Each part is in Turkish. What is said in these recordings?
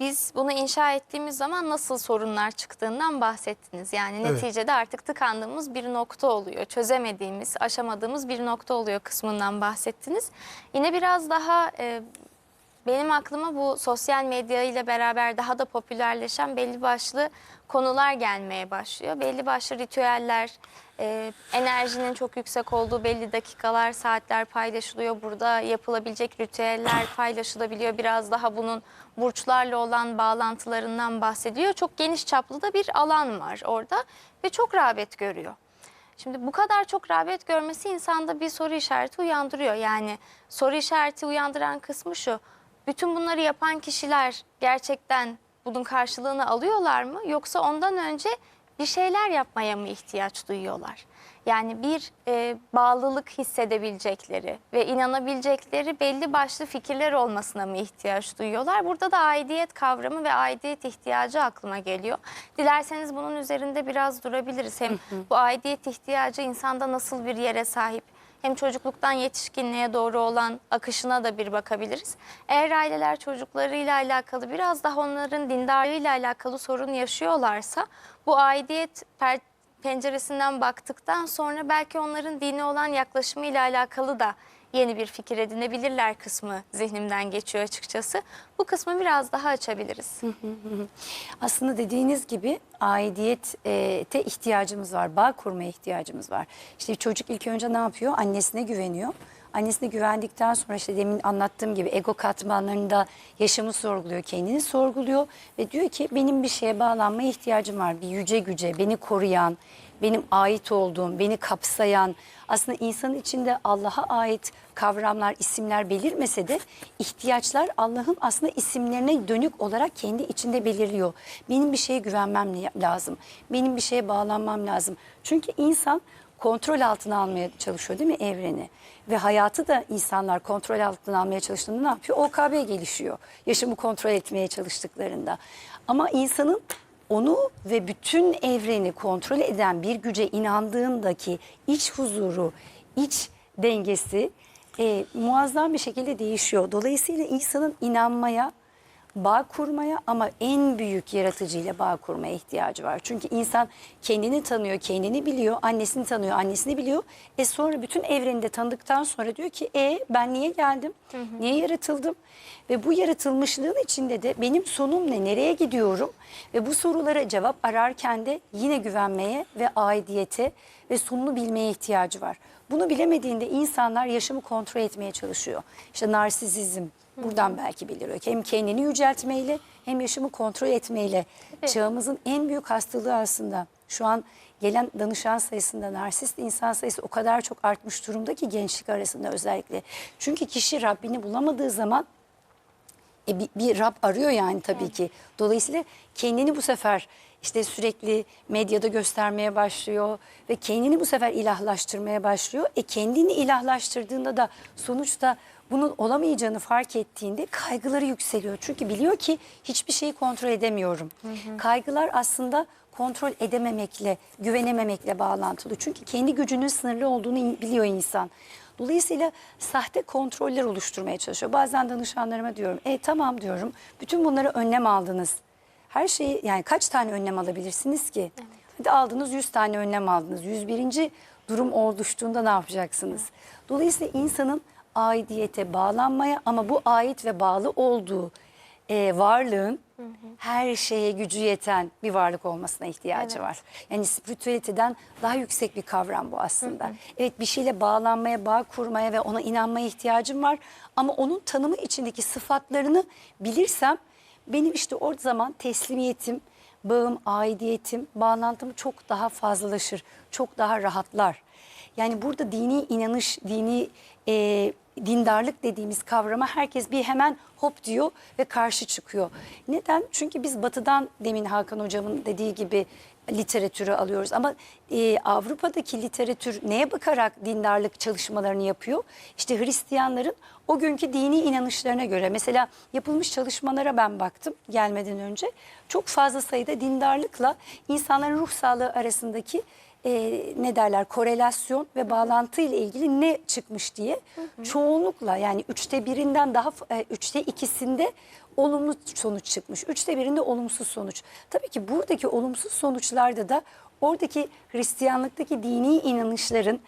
biz bunu inşa ettiğimiz zaman nasıl sorunlar çıktığından bahsettiniz. Yani Evet. neticede artık tıkandığımız bir nokta oluyor. Çözemediğimiz, aşamadığımız bir nokta oluyor kısmından bahsettiniz. Yine biraz daha e, benim aklıma bu sosyal medya ile beraber daha da popülerleşen belli başlı konular gelmeye başlıyor. Belli başlı ritüeller, e, enerjinin çok yüksek olduğu belli dakikalar, saatler paylaşılıyor. Burada yapılabilecek ritüeller paylaşılabiliyor. Biraz daha bunun burçlarla olan bağlantılarından bahsediyor. Çok geniş çaplı da bir alan var orada ve çok rağbet görüyor. Şimdi bu kadar çok rağbet görmesi insanda bir soru işareti uyandırıyor. Yani soru işareti uyandıran kısmı şu. Bütün bunları yapan kişiler gerçekten bunun karşılığını alıyorlar mı? Yoksa ondan önce bir şeyler yapmaya mı ihtiyaç duyuyorlar? Yani bir e, bağlılık hissedebilecekleri ve inanabilecekleri belli başlı fikirler olmasına mı ihtiyaç duyuyorlar? Burada da aidiyet kavramı ve aidiyet ihtiyacı aklıma geliyor. Dilerseniz bunun üzerinde biraz durabiliriz. Hem bu aidiyet ihtiyacı insanda nasıl bir yere sahip? Hem çocukluktan yetişkinliğe doğru olan akışına da bir bakabiliriz. Eğer aileler çocuklarıyla alakalı biraz daha onların dindarlığıyla alakalı sorun yaşıyorlarsa bu aidiyet penceresinden baktıktan sonra belki onların dine olan yaklaşımıyla alakalı da yeni bir fikir edinebilirler kısmı zihnimden geçiyor açıkçası. Bu kısmı biraz daha açabiliriz. Aslında dediğiniz gibi aidiyete ihtiyacımız var, bağ kurmaya ihtiyacımız var. İşte çocuk ilk önce ne yapıyor? Annesine güveniyor. Annesine güvendikten sonra işte demin anlattığım gibi ego katmanlarında yaşamı sorguluyor, kendini sorguluyor ve diyor ki benim bir şeye bağlanmaya ihtiyacım var. Bir yüce güce, beni koruyan, benim ait olduğum, beni kapsayan, aslında insanın içinde Allah'a ait kavramlar, isimler belirmese de ihtiyaçlar Allah'ın aslında isimlerine dönük olarak kendi içinde belirliyor. Benim bir şeye güvenmem lazım. Benim bir şeye bağlanmam lazım. Çünkü insan kontrol altına almaya çalışıyor değil mi evreni? Ve hayatı da insanlar kontrol altına almaya çalıştığında ne yapıyor? OKB gelişiyor. Yaşamı kontrol etmeye çalıştıklarında. Ama insanın onu ve bütün evreni kontrol eden bir güce inandığındaki iç huzuru, iç dengesi e, muazzam bir şekilde değişiyor. Dolayısıyla insanın inanmaya, bağ kurmaya ama en büyük yaratıcıyla bağ kurmaya ihtiyacı var. Çünkü insan kendini tanıyor, kendini biliyor, annesini tanıyor, annesini biliyor. E sonra bütün evreni de tanıdıktan sonra diyor ki e ben niye geldim? Niye yaratıldım? Ve bu yaratılmışlığın içinde de benim sonum ne? Nereye gidiyorum? Ve bu sorulara cevap ararken de yine güvenmeye ve aidiyete ve sonunu bilmeye ihtiyacı var. Bunu bilemediğinde insanlar yaşamı kontrol etmeye çalışıyor. İşte narsizizm, Buradan belki beliriyor. Hem kendini yüceltmeyle hem yaşamı kontrol etmeyle. Evet. Çağımızın en büyük hastalığı aslında şu an gelen danışan sayısında narsist insan sayısı o kadar çok artmış durumda ki gençlik arasında özellikle. Çünkü kişi Rabbini bulamadığı zaman e, bir, bir Rab arıyor yani tabii ki. Dolayısıyla kendini bu sefer işte sürekli medyada göstermeye başlıyor ve kendini bu sefer ilahlaştırmaya başlıyor. E kendini ilahlaştırdığında da sonuçta bunun olamayacağını fark ettiğinde kaygıları yükseliyor. Çünkü biliyor ki hiçbir şeyi kontrol edemiyorum. Kaygılar aslında kontrol edememekle, güvenememekle bağlantılı. Çünkü kendi gücünün sınırlı olduğunu biliyor insan. Dolayısıyla sahte kontroller oluşturmaya çalışıyor. Bazen danışanlarıma diyorum, e tamam diyorum, bütün bunları önlem aldınız. Her şeyi yani kaç tane önlem alabilirsiniz ki? Hadi aldınız 100 tane önlem aldınız. 101. durum oluştuğunda ne yapacaksınız? Dolayısıyla insanın aidiyete bağlanmaya ama bu ait ve bağlı olduğu e, varlığın her şeye gücü yeten bir varlık olmasına ihtiyacı Evet. var. Yani spiritüeliteden daha yüksek bir kavram bu aslında. Evet bir şeyle bağlanmaya, bağ kurmaya ve ona inanmaya ihtiyacım var. Ama onun tanımı içindeki sıfatlarını bilirsem benim işte o zaman teslimiyetim, bağım, aidiyetim, bağlantım çok daha fazlalaşır, çok daha rahatlar. Yani burada dini inanış, dini e, dindarlık dediğimiz kavrama herkes bir hemen hop diyor ve karşı çıkıyor. Neden? Çünkü biz batıdan demin Hakan hocamın dediği gibi literatürü alıyoruz. Ama e, Avrupa'daki literatür neye bakarak dindarlık çalışmalarını yapıyor? İşte Hristiyanların o günkü dini inanışlarına göre. Mesela yapılmış çalışmalara ben baktım gelmeden önce. Çok fazla sayıda dindarlıkla insanların ruh sağlığı arasındaki e, ne derler korelasyon ve bağlantı ile ilgili ne çıkmış diye çoğunlukla yani üçte birinden daha e, üçte ikisinde olumlu sonuç çıkmış. Üçte birinde olumsuz sonuç. Tabii ki buradaki olumsuz sonuçlarda da oradaki Hristiyanlıktaki dini inanışların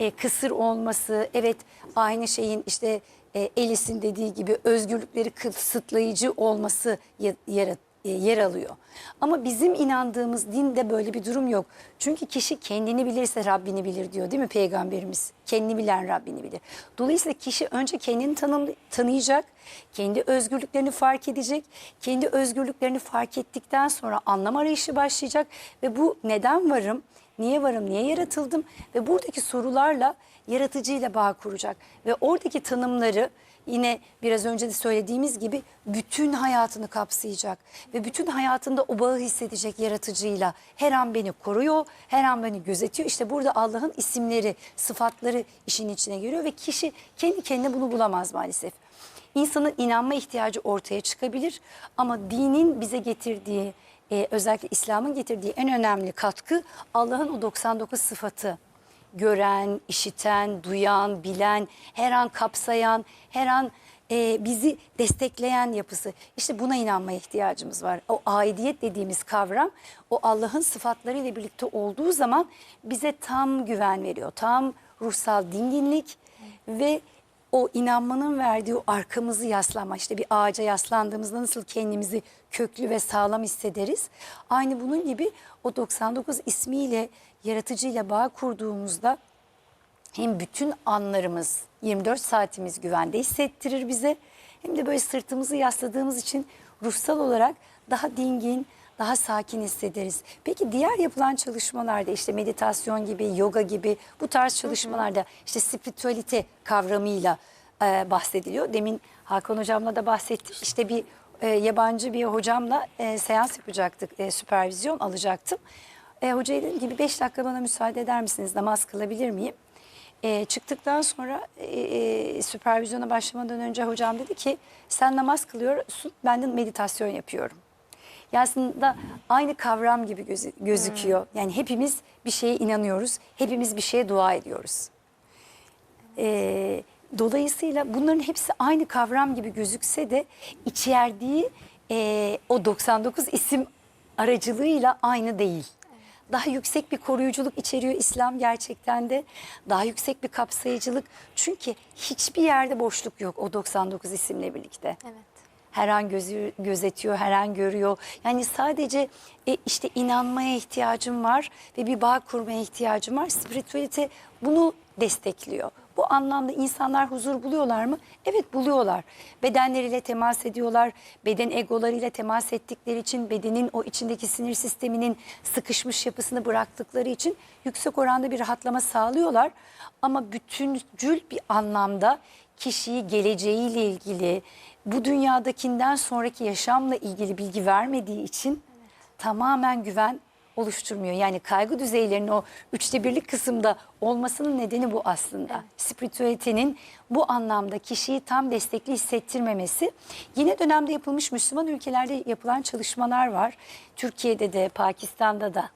e, kısır olması, evet aynı şeyin işte e, Elis'in dediği gibi özgürlükleri kısıtlayıcı olması ya- yarat- yer alıyor. Ama bizim inandığımız dinde böyle bir durum yok. Çünkü kişi kendini bilirse Rabbini bilir diyor değil mi Peygamberimiz? Kendini bilen Rabbini bilir. Dolayısıyla kişi önce kendini tanım, tanıyacak, kendi özgürlüklerini fark edecek. Kendi özgürlüklerini fark ettikten sonra anlam arayışı başlayacak ve bu neden varım, niye varım, niye yaratıldım ve buradaki sorularla yaratıcıyla bağ kuracak. Ve oradaki tanımları yine biraz önce de söylediğimiz gibi bütün hayatını kapsayacak ve bütün hayatında o bağı hissedecek yaratıcıyla. Her an beni koruyor, her an beni gözetiyor. İşte burada Allah'ın isimleri, sıfatları işin içine giriyor ve kişi kendi kendine bunu bulamaz maalesef. İnsanın inanma ihtiyacı ortaya çıkabilir ama dinin bize getirdiği, e, özellikle İslam'ın getirdiği en önemli katkı Allah'ın o 99 sıfatı gören, işiten, duyan, bilen, her an kapsayan, her an e, bizi destekleyen yapısı. İşte buna inanmaya ihtiyacımız var. O aidiyet dediğimiz kavram o Allah'ın sıfatlarıyla birlikte olduğu zaman bize tam güven veriyor. Tam ruhsal dinginlik ve o inanmanın verdiği arkamızı yaslanma işte bir ağaca yaslandığımızda nasıl kendimizi köklü ve sağlam hissederiz. Aynı bunun gibi o 99 ismiyle yaratıcıyla bağ kurduğumuzda hem bütün anlarımız 24 saatimiz güvende hissettirir bize hem de böyle sırtımızı yasladığımız için ruhsal olarak daha dingin, daha sakin hissederiz. Peki diğer yapılan çalışmalarda işte meditasyon gibi, yoga gibi bu tarz çalışmalarda işte spiritualite kavramıyla e, bahsediliyor. Demin Hakan hocamla da bahsettik. İşte bir e, yabancı bir hocamla e, seans yapacaktık, e, süpervizyon alacaktım. E, hocaya dedim ki bir beş dakika bana müsaade eder misiniz? Namaz kılabilir miyim? E, çıktıktan sonra e, e, süpervizyona başlamadan önce hocam dedi ki sen namaz kılıyorsun ben de meditasyon yapıyorum. Ya aslında aynı kavram gibi gözü- gözüküyor. Yani hepimiz bir şeye inanıyoruz, hepimiz bir şeye dua ediyoruz. E, dolayısıyla bunların hepsi aynı kavram gibi gözükse de içerdiği e, o 99 isim aracılığıyla aynı değil. Daha yüksek bir koruyuculuk içeriyor İslam gerçekten de. Daha yüksek bir kapsayıcılık. Çünkü hiçbir yerde boşluk yok o 99 isimle birlikte. Evet. Her an gözü, gözetiyor, her an görüyor. Yani sadece e, işte inanmaya ihtiyacım var ve bir bağ kurmaya ihtiyacım var. Spiritüelite bunu destekliyor. Bu anlamda insanlar huzur buluyorlar mı? Evet buluyorlar. Bedenleriyle temas ediyorlar. Beden egolarıyla temas ettikleri için bedenin o içindeki sinir sisteminin sıkışmış yapısını bıraktıkları için yüksek oranda bir rahatlama sağlıyorlar. Ama bütüncül bir anlamda kişiyi geleceğiyle ilgili, bu dünyadakinden sonraki yaşamla ilgili bilgi vermediği için tamamen güven oluşturmuyor. Yani kaygı düzeylerinin o üçte birlik kısımda olmasının nedeni bu aslında. Spiritüelitenin bu anlamda kişiyi tam destekli hissettirmemesi. Yine dönemde yapılmış Müslüman ülkelerde yapılan çalışmalar var. Türkiye'de de, Pakistan'da da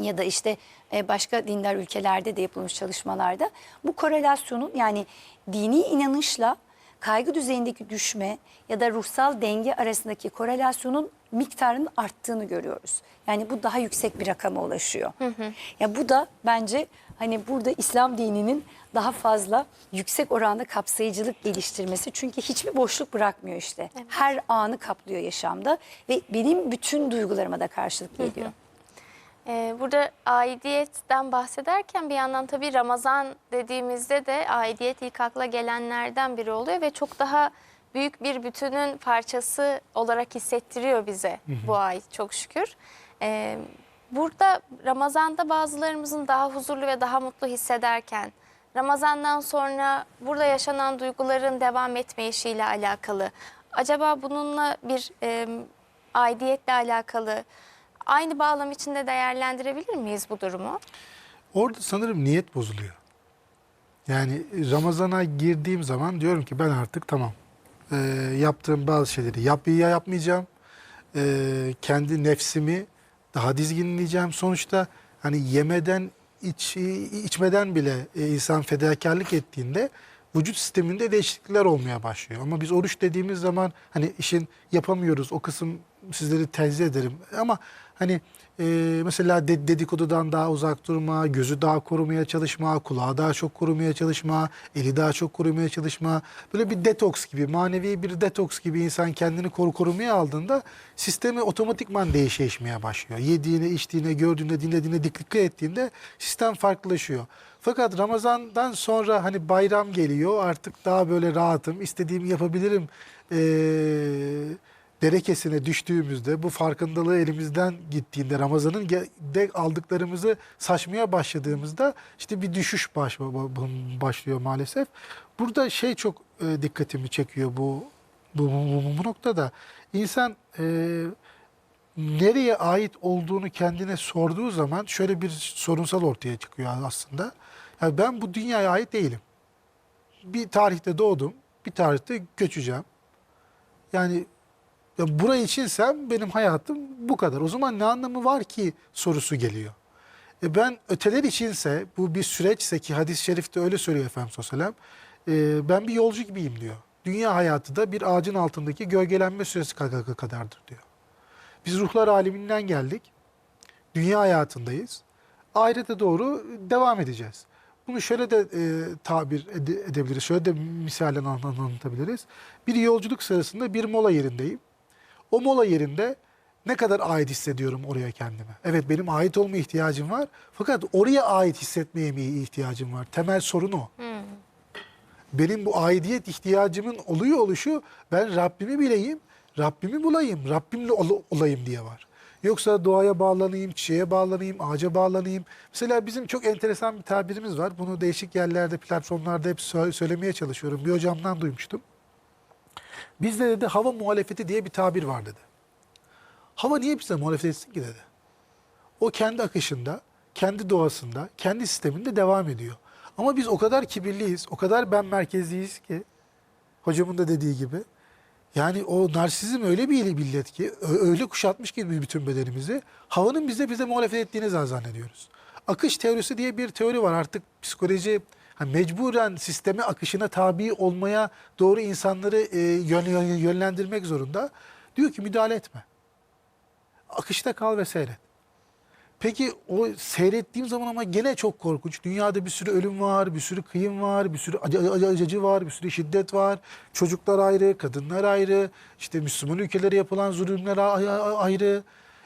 ya da işte e, başka dindar ülkelerde de yapılmış çalışmalarda bu korelasyonun yani dini inanışla kaygı düzeyindeki düşme ya da ruhsal denge arasındaki korelasyonun miktarının arttığını görüyoruz. Yani bu daha yüksek bir rakama ulaşıyor. Ya bu da bence hani burada İslam dininin daha fazla yüksek oranda kapsayıcılık geliştirmesi. Çünkü hiçbir boşluk bırakmıyor işte. Her anı kaplıyor yaşamda ve benim bütün duygularıma da karşılık geliyor. Ee, burada aidiyetten bahsederken bir yandan tabii Ramazan dediğimizde de aidiyet ilk akla gelenlerden biri oluyor ve çok daha büyük bir bütünün parçası olarak hissettiriyor bize bu ay çok şükür. Ee, burada Ramazan'da bazılarımızın daha huzurlu ve daha mutlu hissederken Ramazan'dan sonra burada yaşanan duyguların devam etmeyişiyle alakalı. Acaba bununla bir e, aidiyetle alakalı aynı bağlam içinde değerlendirebilir miyiz bu durumu? Orada sanırım niyet bozuluyor. Yani Ramazan'a girdiğim zaman diyorum ki ben artık tamam. Ee, yaptığım bazı şeyleri yap ya yapmayacağım. Ee, kendi nefsimi daha dizginleyeceğim. Sonuçta hani yemeden iç, içmeden bile e, insan fedakarlık ettiğinde vücut sisteminde değişiklikler olmaya başlıyor. Ama biz oruç dediğimiz zaman hani işin yapamıyoruz. O kısım sizleri tenzih ederim. Ama hani e, mesela de- dedikodudan daha uzak durma, gözü daha korumaya çalışma, kulağı daha çok korumaya çalışma, eli daha çok korumaya çalışma. Böyle bir detoks gibi, manevi bir detoks gibi insan kendini koru korumaya aldığında sistemi otomatikman değişmeye başlıyor. Yediğine, içtiğine, gördüğüne, dinlediğine dikkat ettiğinde sistem farklılaşıyor. Fakat Ramazan'dan sonra hani bayram geliyor artık daha böyle rahatım, istediğimi yapabilirim ee, derekesine düştüğümüzde bu farkındalığı elimizden gittiğinde Ramazan'ın de aldıklarımızı saçmaya başladığımızda işte bir düşüş baş, başlıyor maalesef. Burada şey çok e, dikkatimi çekiyor bu bu, bu, bu, bu noktada. İnsan e, nereye ait olduğunu kendine sorduğu zaman şöyle bir sorunsal ortaya çıkıyor aslında. Yani ben bu dünyaya ait değilim. Bir tarihte doğdum, bir tarihte göçeceğim. Yani ya burayı içinsem benim hayatım bu kadar. O zaman ne anlamı var ki sorusu geliyor. E ben öteler içinse bu bir süreçse ki hadis-i şerifte öyle söylüyor Efendimiz Aleyhisselam. E, ben bir yolcu gibiyim diyor. Dünya hayatı da bir ağacın altındaki gölgelenme süresi ka- kadardır diyor. Biz ruhlar aleminden geldik. Dünya hayatındayız. Ahirete doğru devam edeceğiz. Bunu şöyle de e, tabir ede- edebiliriz. Şöyle de misalen an- an- anlatabiliriz. Bir yolculuk sırasında bir mola yerindeyim. O mola yerinde ne kadar ait hissediyorum oraya kendime? Evet benim ait olma ihtiyacım var. Fakat oraya ait hissetmeye mi ihtiyacım var? Temel sorun o. Benim bu aidiyet ihtiyacımın oluyor oluşu ben Rabbimi bileyim, Rabbimi bulayım, Rabbimle ol- olayım diye var. Yoksa doğaya bağlanayım, çiçeğe bağlanayım, ağaca bağlanayım. Mesela bizim çok enteresan bir tabirimiz var. Bunu değişik yerlerde, platformlarda hep sö- söylemeye çalışıyorum. Bir hocamdan duymuştum. Bizde dedi hava muhalefeti diye bir tabir var dedi. Hava niye bize muhalefet etsin ki dedi. O kendi akışında, kendi doğasında, kendi sisteminde devam ediyor. Ama biz o kadar kibirliyiz, o kadar ben merkezliyiz ki hocamın da dediği gibi. Yani o narsizm öyle bir millet ki, öyle kuşatmış ki bütün bedenimizi. Havanın bize bize muhalefet ettiğini zannediyoruz. Akış teorisi diye bir teori var artık psikoloji mecburen sisteme akışına tabi olmaya doğru insanları e, yön- yön- yönlendirmek zorunda. Diyor ki müdahale etme. Akışta kal ve seyret. Peki o seyrettiğim zaman ama gene çok korkunç. Dünyada bir sürü ölüm var, bir sürü kıyım var, bir sürü acı, acı- acıcı var, bir sürü şiddet var. Çocuklar ayrı, kadınlar ayrı, işte Müslüman ülkelere yapılan zulümler ayrı.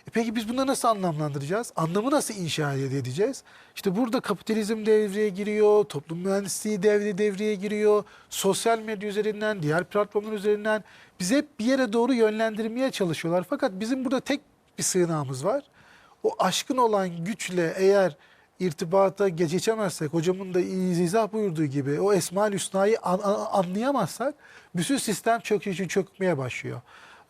E peki biz bunları nasıl anlamlandıracağız? Anlamı nasıl inşa edeceğiz? İşte burada kapitalizm devreye giriyor, toplum mühendisliği devre devreye giriyor, sosyal medya üzerinden, diğer platformlar üzerinden bizi hep bir yere doğru yönlendirmeye çalışıyorlar. Fakat bizim burada tek bir sığınağımız var o aşkın olan güçle eğer irtibata geçemezsek, hocamın da izah buyurduğu gibi o Esma-ül Hüsna'yı an- an- anlayamazsak bütün sistem çök çök- çökmeye başlıyor.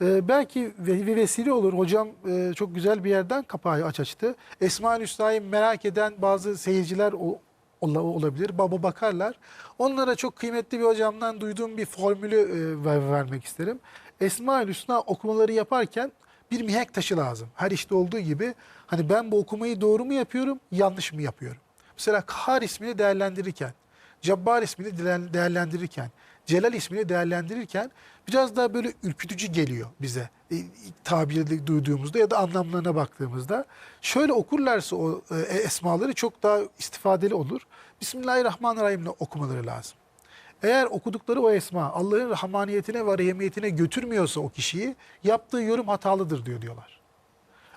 Ee, belki ve, ve vesile olur. Hocam e, çok güzel bir yerden kapağı aç açtı. Esma-ül Hüsna'yı merak eden bazı seyirciler o, ola- olabilir. Baba bakarlar. Onlara çok kıymetli bir hocamdan duyduğum bir formülü e, ver- vermek isterim. Esma-ül Hüsna okumaları yaparken bir mihenk taşı lazım. Her işte olduğu gibi hani ben bu okumayı doğru mu yapıyorum, yanlış mı yapıyorum? Mesela Kahar ismini değerlendirirken, Cabbar ismini değer- değerlendirirken, Celal ismini değerlendirirken biraz daha böyle ürkütücü geliyor bize e, duyduğumuzda ya da anlamlarına baktığımızda. Şöyle okurlarsa o e, esmaları çok daha istifadeli olur. Bismillahirrahmanirrahim'le okumaları lazım. Eğer okudukları o esma Allah'ın rahmaniyetine ve rahimiyetine götürmüyorsa o kişiyi yaptığı yorum hatalıdır diyor diyorlar.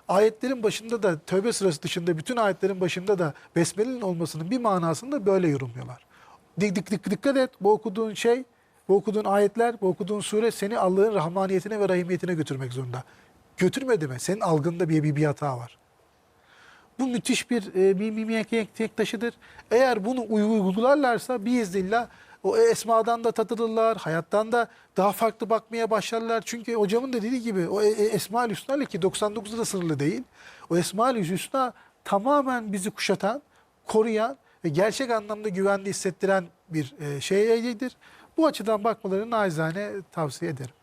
Ayetlerin başında da tövbe sırası dışında bütün ayetlerin başında da besmelenin olmasının bir manasını da böyle yorumluyorlar. Dik, dik, dik, dikkat et bu okuduğun şey, bu okuduğun ayetler, bu okuduğun sure seni Allah'ın rahmaniyetine ve rahimiyetine götürmek zorunda. Götürmedi mi? Senin algında bir, bir, bir hata var. Bu müthiş bir e, bir mihenk taşıdır. Eğer bunu uygularlarsa biiznillah o esmadan da tatılırlar, hayattan da daha farklı bakmaya başlarlar. Çünkü hocamın da dediği gibi o e- e- Esma-ül Hüsna ile ki 99'da da sınırlı değil. O Esma-ül Hüsna tamamen bizi kuşatan, koruyan ve gerçek anlamda güvende hissettiren bir e, şeydir. Bu açıdan bakmalarını naizane tavsiye ederim.